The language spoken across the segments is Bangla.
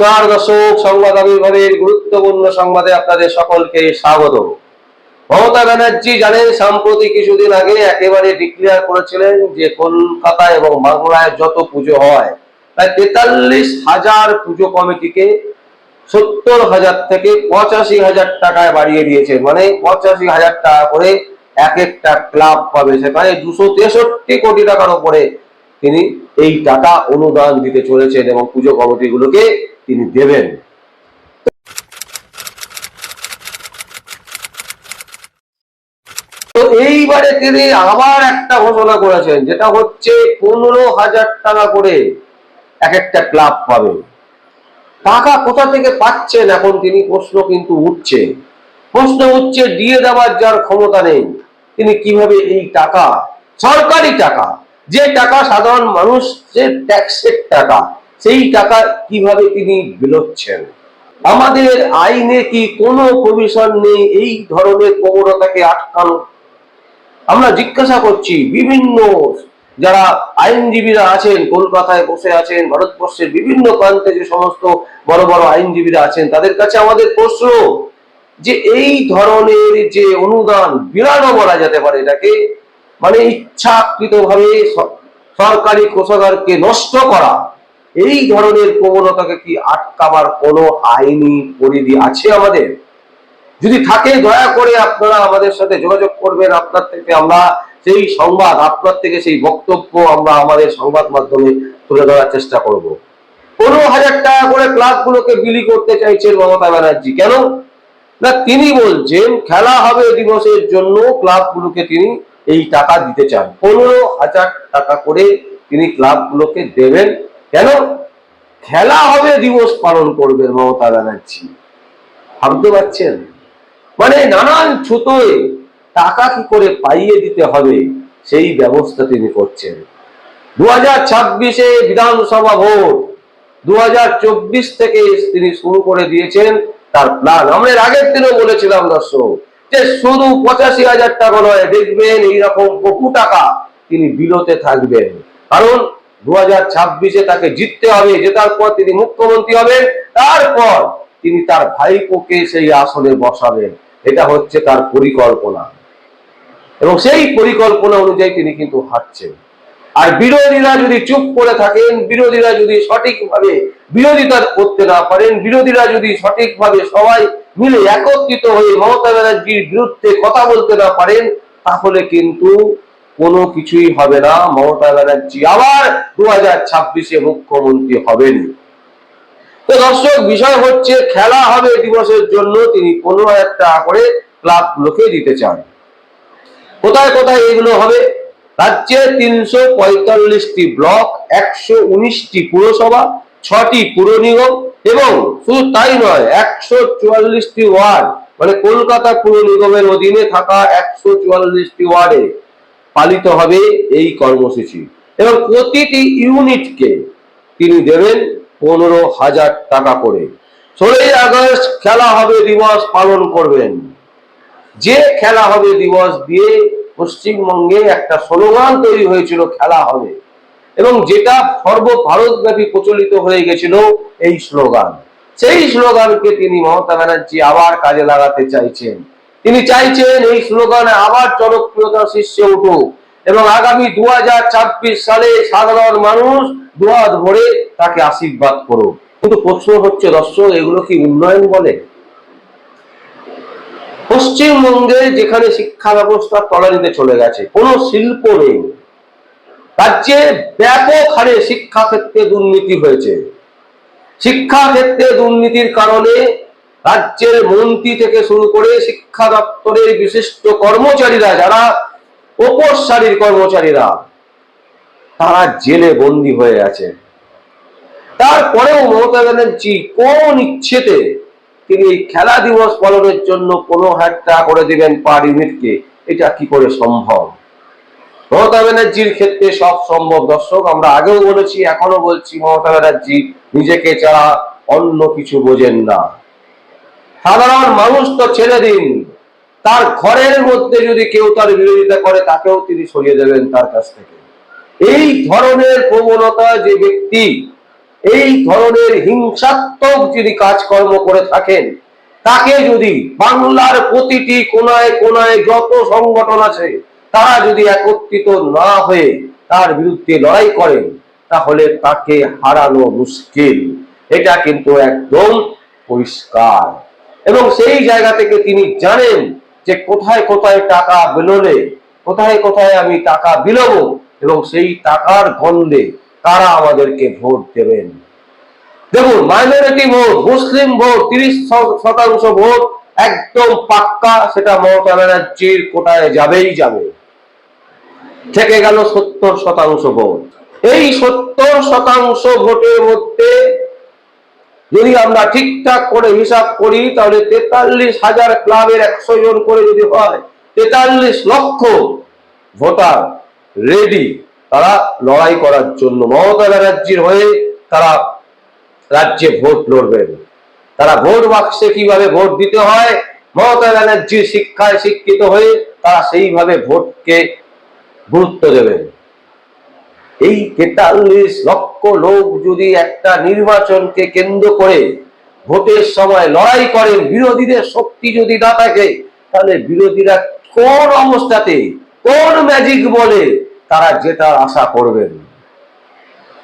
নমস্কার দর্শক, সংবাদ আবির্ভাবের গুরুত্বপূর্ণ সংবাদে আপনাদের সকলকে স্বাগত। মমতা ব্যানার্জি জানেন, সাম্প্রতি কিছুদিন আগে একেবারে ডিক্লেয়ার করেছিলেন যে কলকাতা এবং বাংলায় যত পুজো হয়, প্রায় তেতাল্লিশ হাজার পুজো কমিটিকে সত্তর হাজার থেকে পঁচাশি হাজার টাকায় বাড়িয়ে দিয়েছে। মানে পঁচাশি হাজার টাকা করে এক একটা ক্লাব পাবে। সেখানে দুশো তেষট্টি কোটি টাকার উপরে তিনি এই টাকা অনুদান দিতে চলেছেন এবং পুজো কমিটিগুলোকে তিনি দেবেন। তো এইবারে তিনি আবার একটা ঘোষণা করেছেন, যেটা হচ্ছে পনেরো হাজার টাকা করে এক একটা ক্লাব পাবে। টাকা কোথা থেকে পাচ্ছেন এখন তিনি প্রশ্ন কিন্তু উঠছে। প্রশ্ন উঠছে, দিয়ে দেওয়ার যার ক্ষমতা নেই। তিনি কীভাবে এই টাকা, সরকারি টাকা যে টাকা সাধারণ মানুষের ট্যাক্সের টাকা, সেই টাকা কীভাবে তিনি বেরোচ্ছেন? আমাদের আইনে কি কোনো প্রভিশন নেই এই ধরনের প্রবণতাকে আটকানো? আমরা জিজ্ঞাসা করছি বিভিন্ন, যারা আইনজীবীরা আছেন, কলকাতায় বসে আছেন, ভারতবর্ষের বিভিন্ন প্রান্তে যে সমস্ত বড় বড় আইনজীবীরা আছেন, তাদের কাছে আমাদের প্রশ্ন, যে এই ধরনের যে অনুদান বিরানো বলা যেতে পারে এটাকে মানে ইচ্ছাকৃতভাবে সরকারি কোষাগারকে নষ্ট করা, এই ধরনের প্রবণতাকে কি আটকাবার কোনো আইনি পরিধি আছে আমাদের? যদি থাকে, দয়া করে আপনারা আমাদের সাথে যোগাযোগ করবেন। আপনার থেকে আমরা সেই সংবাদ, আপনার থেকে সেই বক্তব্য আমরা আমাদের সংবাদ মাধ্যমে তুলে ধরার চেষ্টা করব। পনেরো হাজার টাকা করে ক্লাবগুলোকে বিলি করতে চাইছেন মমতা ব্যানার্জি। কেন? না, তিনি বলছেন, খেলা হবে দিবসের জন্য, ক্লাবগুলোকে তিনি এই টাকা দিতে চান। পনেরো হাজার টাকা করে তিনি ক্লাবগুলোকে দেবেন। কেন? খেলা হবে, দিবস পালন করবেন মমতা ব্যানার্জি। ভাবতে পারছেন? মানে নানান ছুতোয় টাকা কি করে পাইয়ে দিতে হবে, সেই ব্যবস্থা তিনি করছেন। দু হাজার ছাব্বিশে বিধানসভা ভোট। দু হাজার চব্বিশ থেকে তিনি শুরু করে দিয়েছেন তার প্ল্যান আমরা আগের দিনও বলেছিলাম, দর্শক। যে শুধু পঁচাশি হাজার টাকা নয়, দেখবেন এইরকম বহু টাকা তিনি বিলোতে থাকবেন। কারণ দু হাজার ছাব্বিশে তাকে জিততে হবে, জেতার পর তিনি মুখ্যমন্ত্রী হবেন, তারপর তিনি তার ভাইপোকে সেই আসনে বসাবেন। এটা হচ্ছে তার পরিকল্পনা। এবং সেই পরিকল্পনা অনুযায়ী তিনি কিন্তু হাঁটছেন। আর বিরোধীরা যদি চুপ করে থাকেন, বিরোধীরা যদি সঠিকভাবে বিরোধিতা করতে না পারেন, বিরোধীরা যদি সঠিকভাবে সবাই মিলে একত্রিত হয়ে মমতা ব্যানার্জির বিরুদ্ধে কথা বলতে না পারেন, তাহলে কিন্তু কোনো কিছুই হবে না। মমতা ব্যানার্জি আবার দু হাজার ছাব্বিশে মুখ্যমন্ত্রী হবেন। তো দর্শক, বিষয় হচ্ছে খেলা হবে দিবসের জন্য, তিনি হাজার টাকা করে ক্লাবগুলোকে দিতে চান। কোথায় কোথায় এগুলো হবে? রাজ্যে তিনশো পঁয়তাল্লিশটি ব্লক, একশো উনিশটি পুরসভা, ছটি পুর নিগম এবং শুধু তাই নয়, একশো চুয়াল্লিশটি ওয়ার্ড মানে কলকাতা পুর নিগমের অধীনে থাকা একশো চুয়াল্লিশটি ওয়ার্ডে পালিত হবে এই কর্মসূচি। এবং প্রতিটি ইউনিটকে তিনি দেবেন পনেরো হাজার টাকা করে। ষোলোই আগস্ট খেলা হবে, দিবস পালন করবেন। যে খেলা হবে, দিবস দিয়ে পশ্চিমবঙ্গে একটা স্লোগান তৈরি হয়েছিল, খেলা হবে। এবং যেটা সর্বভারতব্যাপী প্রচলিত হয়ে গেছিল এই স্লোগান। সেই স্লোগানকে তিনি মমতা ব্যানার্জি আবার কাজে লাগাতে চাইছেন। তিনি চাইছেন এই স্লোগানে আবার জনপ্রিয়তা শীর্ষে উঠুক এবং আগামী দু সালে সাধারণ মানুষ দুহাত ভরে তাকে আশীর্বাদ করুক। কিন্তু প্রশ্ন হচ্ছে, দর্শক, এগুলো কি উন্নয়ন বলে? পশ্চিমবঙ্গে যেখানে শিক্ষা ব্যবস্থা তলানিতে চলে গেছে, কোনো শিল্প নেই। রাজ্যে ব্যাপক হারে শিক্ষা ক্ষেত্রে দুর্নীতি হয়েছে। শিক্ষা ক্ষেত্রে দুর্নীতির কারণে রাজ্যের মন্ত্রী থেকে শুরু করে শিক্ষা দপ্তরের বিশিষ্ট কর্মচারীরা, যারা ওপর সারির কর্মচারীরা, তারা জেলে বন্দী হয়ে আছে তারপরেও মমতা ব্যানার্জি কোন ইচ্ছেতে তিনি খেলা দিবস পালনের জন্য হাজার টাকা করে দিবেন পার ইউনিটকে এটা কি করে সম্ভব? মমতা ব্যানার্জির ক্ষেত্রে সব সম্ভব। দর্শক, আমরা আগেও বলেছি এখনও বলছি, মমতা ব্যানার্জি নিজেকে ছাড়া অন্য কিছু বোঝেন না। সাধারণ মানুষ তো ছেড়ে দিন। তার ঘরের মধ্যে যদি কেউ তার বিরোধিতা করে, তাকেও তিনি সরিয়ে দেবেন তার কাছ থেকে। এই ধরনের প্রবণতা যে ব্যক্তি, এই ধরনের হিংসাত্মক যদি কাজকর্ম করে থাকেন, তাকে যদি বাংলার প্রতিটি কোনায় কোনায় যত সংগঠন আছে তারা যদি একত্রিত না হয়ে তার বিরুদ্ধে লড়াই করেন তাহলে তাকে হারানো মুশকিল। এটা কিন্তু একদম পরিষ্কার। এবং সেই জায়গা থেকে তিনি জানেন যে কোথায় কোথায় টাকা বেরোলে, কোথায় কোথায় আমি টাকা বিলোবো, এবং সেই টাকার গন্ধে তারা আমাদেরকে ভোট দেবেন। দেখুন মাইনরিটি ভোট মুসলিম ভোট তিরিশ শতাংশ ভোট একদম পাক্কা, সেটা মমতা ব্যানার্জির কোটায় যাবেই যাবে। থেকে গেল সত্তর শতাংশ ভোট। এই সত্তর শতাংশ ভোটের মধ্যে যদি আমরা ঠিকঠাক করে হিসাব করি, তাহলে তেতাল্লিশ হাজার ক্লাবের একশো জন করে যদি হয়, তেতাল্লিশ লক্ষ ভোটার রেডি তারা লড়াই করার জন্য। মমতা ব্যানার্জির হয়ে তারা রাজ্যে ভোট লড়বেন। তারা ভোট বাক্সে কীভাবে ভোট দিতে হয়? মমতা ব্যানার্জির শিক্ষায় শিক্ষিত হয়ে তারা সেইভাবে ভোটকে গুরুত্ব দেবেন এই তেতাল্লিশ লক্ষ লোক যদি একটা নির্বাচনকে কেন্দ্র করে ভোটের সময় লড়াই করেন বিরোধীদের শক্তি যদি না থাকে, তাহলে বিরোধীরা কোন অবস্থাতে, কোন ম্যাজিক বলে তারা জেতার আশা করবেন।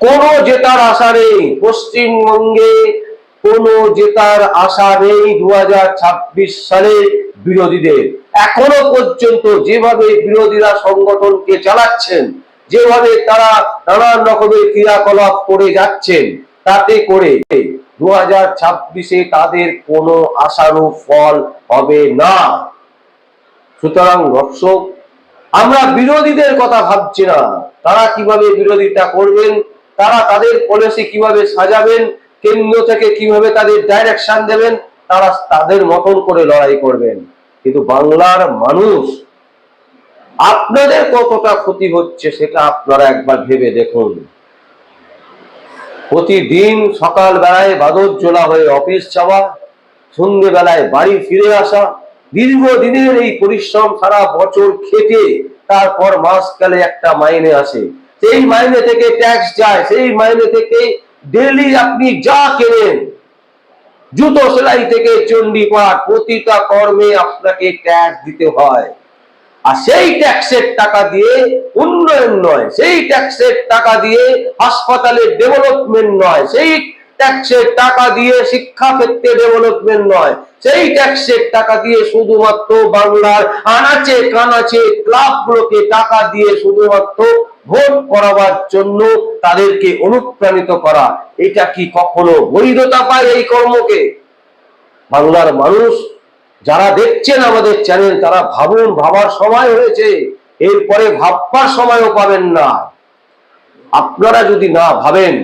কোনো জেতার আশা নেই। পশ্চিমবঙ্গে কোনো জেতার আশা নেই দু হাজার ছাব্বিশ সালে বিরোধীদের। এখনও পর্যন্ত যেভাবে বিরোধীরা সংগঠনকে চালাচ্ছেন, যেভাবে তারা নানান রকমের ক্রিয়াকলাপ করে যাচ্ছেন, তাতে করে দু হাজার ছাব্বিশে তাদের কোনো আশারু ফল হবে না। সুতরাং দর্শক, আমরা বিরোধীদের কথা ভাবছি না। তারা কীভাবে বিরোধিতা করবেন, তারা তাদের পলিসি কীভাবে সাজাবেন, কেন্দ্র থেকে কীভাবে তাদের ডাইরেকশন দেবেন, তারা তাদের মতন করে লড়াই করবেন। কিন্তু বাংলার মানুষ আপনাদের কতটা ক্ষতি হচ্ছে সেটা আপনারা একবার ভেবে দেখুন। প্রতিদিন সকাল বেলায় বাদর জোলা হয়ে অফিস যাওয়া সন্ধ্যে বেলায় বাড়ি ফিরে আসা, দীর্ঘদিনের এই পরিশ্রম সারা বছর খেটে তারপর মাস কালে একটা মাইনে আসে। সেই মাইনে থেকে ট্যাক্স যায়, সেই মাইনে থেকে ডেলি আপনি যা কেনেন জুতো সেলাই থেকে চণ্ডীপাঠ প্রতিটা কর্মে আপনাকে ট্যাক্স দিতে হয়। আর সেই ট্যাক্সের টাকা দিয়ে উন্নয়ন নয়, সেই ট্যাক্সের টাকা দিয়ে হাসপাতালের ডেভেলপমেন্ট নয়, সেই ট্যাক্সের টাকা দিয়ে শিক্ষা ক্ষেত্রে ডেভেলপমেন্ট নয়, সেই ট্যাক্সের টাকা দিয়ে শুধুমাত্র বাংলার আনাচে কানাচে ক্লাবগুলোকে টাকা দিয়ে শুধুমাত্র ভোট করাবার জন্য তাদেরকে অনুপ্রাণিত করা, এটা কি কখনো বৈধতা পায় এই কর্মকে? বাংলার মানুষ যারা দেখছেন আমাদের চ্যানেল, তারা ভাবুন, ভাবার সময় হয়েছে, এরপরে ভাববার সময়ও পাবেন না। আপনারা যদি না ভাবেন,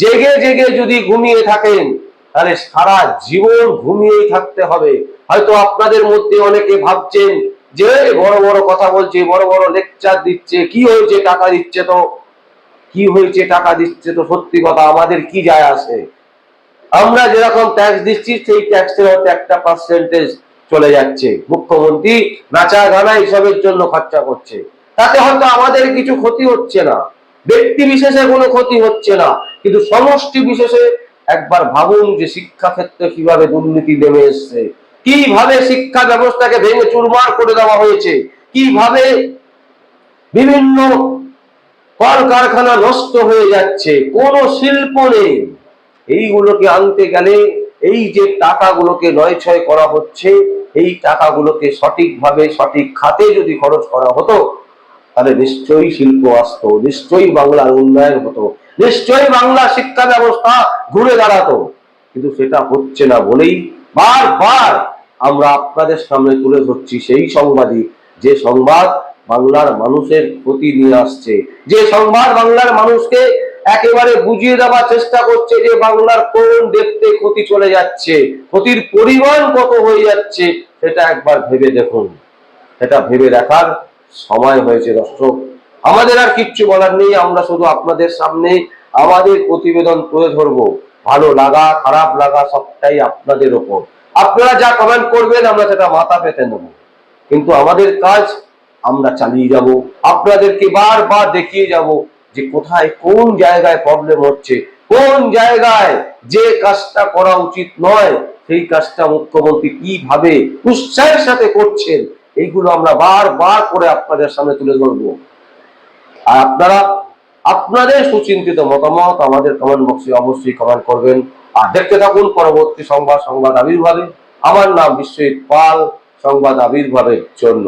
জেগে জেগে যদি ঘুমিয়ে থাকেন, তাহলে সারা জীবন ঘুমিয়েই থাকতে হবে। হয়তো আপনাদের মধ্যে অনেকে ভাবছেন যে বড় বড় কথা বলছে, বড় বড় লেকচার দিচ্ছে, কি হয়েছে, টাকা দিচ্ছে তো? কি হয়েছে, টাকা দিচ্ছে তো? সত্যি কথা, আমাদের কি যায় আসে? আমরা যেরকম ট্যাক্স দিচ্ছি, সেই ট্যাক্সের হয়তো একটা পার্সেন্টেজ চলে যাচ্ছে। মুখ্যমন্ত্রী নাচা গানা এসবের জন্য খরচা করছে। তাতে হয়তো আমাদের কিছু ক্ষতি হচ্ছে না। ব্যক্তি বিশেষে কোনো ক্ষতি হচ্ছে না। কিন্তু সমষ্টি বিশেষে একবার ভাবুন যে শিক্ষা ক্ষেত্রে কীভাবে দুর্নীতি নেমে এসছে। কীভাবে শিক্ষা ব্যবস্থাকে ভেঙে চুরমার করে দেওয়া হয়েছে? কীভাবে বিভিন্ন কলকারখানা নষ্ট হয়ে যাচ্ছে? কোনো শিল্প নেই। এইগুলোকে আনতে গেলে এই যে টাকাগুলোকে নয় ছয় করা হচ্ছে, এই টাকাগুলোকে সঠিকভাবে, সঠিক খাতে যদি খরচ করা হতো, তাহলে নিশ্চয়ই শিল্প আসতো, নিশ্চয়ই বাংলার উন্নয়ন হতো, নিশ্চয়ই বাংলা শিক্ষা ব্যবস্থা ঘুরে দাঁড়াতো। কিন্তু সেটা হচ্ছে না বলেই বারবার আমরা আপনাদের সামনে তুলে ধরছি সেই সংবাদই। যে সংবাদ বাংলার মানুষের ক্ষতি নিয়ে আসছে। যে সংবাদ বাংলার মানুষকে একেবারে বুঝিয়ে দেওয়ার চেষ্টা করছে যে বাংলার কোন দেখতে ক্ষতি চলে যাচ্ছে, ক্ষতির পরিমাণ কত হয়ে যাচ্ছে, সেটা একবার ভেবে দেখুন। সেটা ভেবে দেখার সময় হয়েছে দর্শক। আমাদের আর কিচ্ছু বলার নেই, আমরা শুধু আপনাদের সামনে আমাদের প্রতিবেদন তুলে ধরবো। ভালো লাগা, খারাপ লাগা সবটাই আপনাদের ওপর। আপনারা যা কমেন্ট করবেন, আমরা সেটা মাথা পেতে নেব। কিন্তু আমাদের কাজ, আমরা চালিয়ে যাব। আপনাদেরকে বারবার দেখিয়ে যাব যে কোথায় কোন জায়গায় প্রবলেম হচ্ছে। কোন জায়গায় যে কাজটা করা উচিত নয়, সেই কাজটা মুখ্যমন্ত্রী কীভাবে উৎসাহের সাথে করছেন, এইগুলো আমরা বারবার করে আপনাদের সামনে তুলে ধরবো। আর আপনারা আপনাদের সুচিন্তিত মতামত আমাদের কমেন্ট বক্সে অবশ্যই কমেন্ট করবেন। আর দেখতে থাকুন পরবর্তী সংবাদ সংবাদ আবির্ভাবে। আমার নাম বিশ্বজিৎ পাল, সংবাদ আবির্ভাবের জন্য।